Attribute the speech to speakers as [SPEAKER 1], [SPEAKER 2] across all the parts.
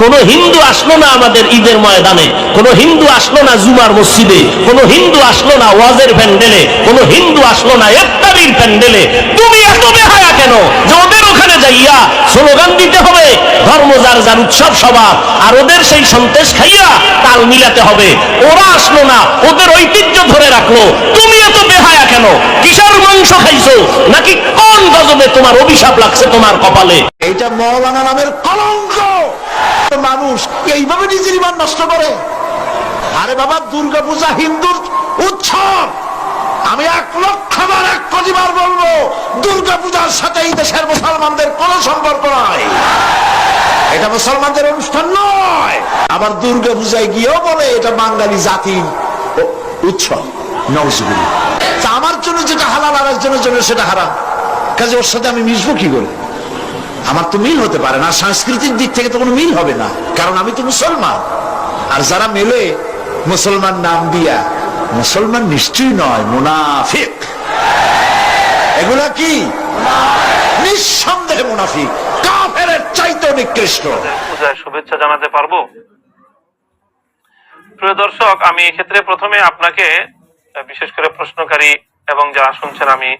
[SPEAKER 1] কোন হিন্দু আসলো না আমাদের ঈদের ময়দানে, কোন হিন্দু আসলো না জুমার মসজিদে, কোন হিন্দু আসলো না ওয়াজের প্যান্ডেলে, কোন হিন্দু আসলো না ইফতারির প্যান্ডেলে, তুমি এত বেহায়া কেন যে ওদের ওখানে যাইয়া স্লোগান দিতে হবে, ধর্ম যার যার উৎসব সবার, আর ওদের সেই সন্তেষ খাইয়া তাল মিলাতে হবে। ওরা আসলো না, ওদের ঐতিহ্য ধরে রাখল। তুমি এত বেহায়া কেন? কিসের মাংস খাইছো? নাকি কোন গজবে তোমার অভিশাপ লাগছে তোমার কপালে?
[SPEAKER 2] এইটা মৌলানা নামের কলঙ্ক! মানুষ এইভাবে নিজের ইমান নষ্ট করে? আরে বাবা দুর্গা পূজা হিন্দুর উৎসব। আমি এক লক্ষ বার এক কোটি বার বলব দুর্গা পূজার সাথে এই দেশের মুসলমানদের কোনো সম্পর্ক নাই। এটা মুসলমানদের অনুষ্ঠান নয়। আবার দুর্গা পূজায় গিয়েও বলে এটা বাঙালি জাতির উৎসব। নজগুলি আমার জন্য যেটা হালাল আর একজনের জন্য সেটা হারাম। কাজে ওর সাথে আমি মিশবো কি করে? আমার তো মিল হতে পারে না, সাংস্কৃতিক দিক থেকে তো কোনো মিল হবে না, কারণ আমি তো মুসলমান। আর যারা মেলে মুসলমান নাম দিয়া, মুসলমান নিশ্চয়ই নয়, মুনাফিক। এগুলা কি? নিঃসন্দেহে মুনাফিক কাফের চাইতে নিকৃষ্ট।
[SPEAKER 3] শুভেচ্ছা জানাতে পারব? প্রিয় দর্শক, আমি এক্ষেত্রে প্রথমে আপনাকে বিশেষ করে প্রশ্নকারী এবং যারা শুনছেন, আমি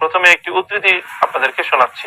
[SPEAKER 3] প্রথমে একটি উদ্ধৃতি আপনাদেরকে শোনাচ্ছি।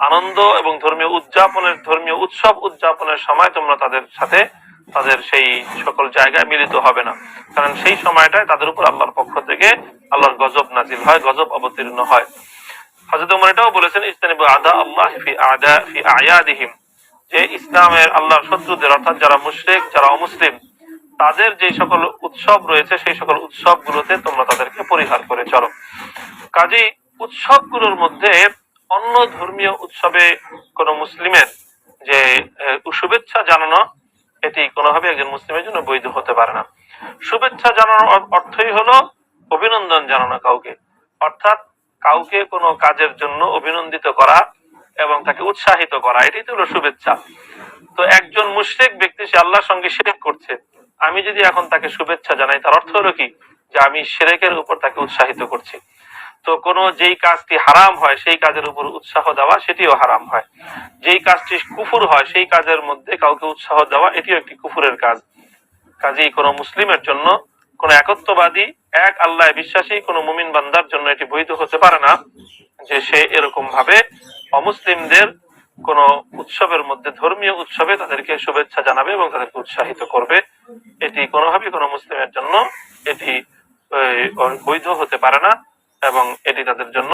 [SPEAKER 3] আনন্দ এবং ধর্মীয় উদযাপনের, ধর্মীয় উৎসব উদযাপনের সময় তোমরা তাদের সাথে, তাদের সেই সকল জায়গায় মিলিত হবে না। কারণ সেই সময়টায় তাদের উপর আল্লাহর পক্ষ থেকে আল্লাহর গজব নাজিল হয়, গজব অবতীর্ণ হয়। ওমর এটাও বলেছেন আদা আল্লাহ ফি আদা, ফি আয়াদিহিম। যে ইসলামের আল্লাহর শত্রুদের, অর্থাৎ যারা মুশরিক, যারা অমুসলিম, তাদের যে সকল উৎসব রয়েছে, সেই সকল উৎসবগুলোতে তোমরা তাদেরকে পরিহার করে চলো। কাজেই উৎসবগুলোর মধ্যে অন্য ধর্মীয় উৎসবে কোন মুসলিমের যে শুভেচ্ছা জানানো, এটি কোনোভাবে একজন মুসলিমের জন্য বৈধ হতে পারে না। শুভেচ্ছা জানানোর অর্থই হলো অভিনন্দন জানানো কাউকে। অর্থাৎ কাউকে কোনো কাজের জন্য অভিনন্দিত করা এবং তাকে উৎসাহিত করা, এটাই তো হলো শুভেচ্ছা। তো একজন মুশরিক ব্যক্তি সে আল্লাহর সঙ্গে শিরক করছে। আমি যদি এখন তাকে শুভেচ্ছা জানাই, তার অর্থ হলো কি? যে আমি শিরেকের উপর তাকে উৎসাহিত করছি। তো কোন যেই কাজটি হারাম হয়, সেই কাজের উপর উৎসাহ দেওয়া, সেটিও হারাম হয়। যেই কাজটি কুফুর হয়, সেই কাজের মধ্যে কাউকে উৎসাহ দেওয়া, এটিও একটি কুফুরের কাজ। কাজেই কোন মুসলিমের জন্য, কোন একত্ববাদী, এক আল্লাহ বিশ্বাসী, কোন মুমিন বান্দার জন্য এটি বৈধ হতে পারে না যে সে এরকম ভাবে অমুসলিমদের কোন উৎসবের মধ্যে, ধর্মীয় উৎসবে তাদেরকে শুভেচ্ছা জানাবে এবং তাদেরকে উৎসাহিত করবে। এটি কোনোভাবেই কোনো মুসলিমের জন্য এটি বৈধ হতে পারে না। এবং এটি তাদের জন্য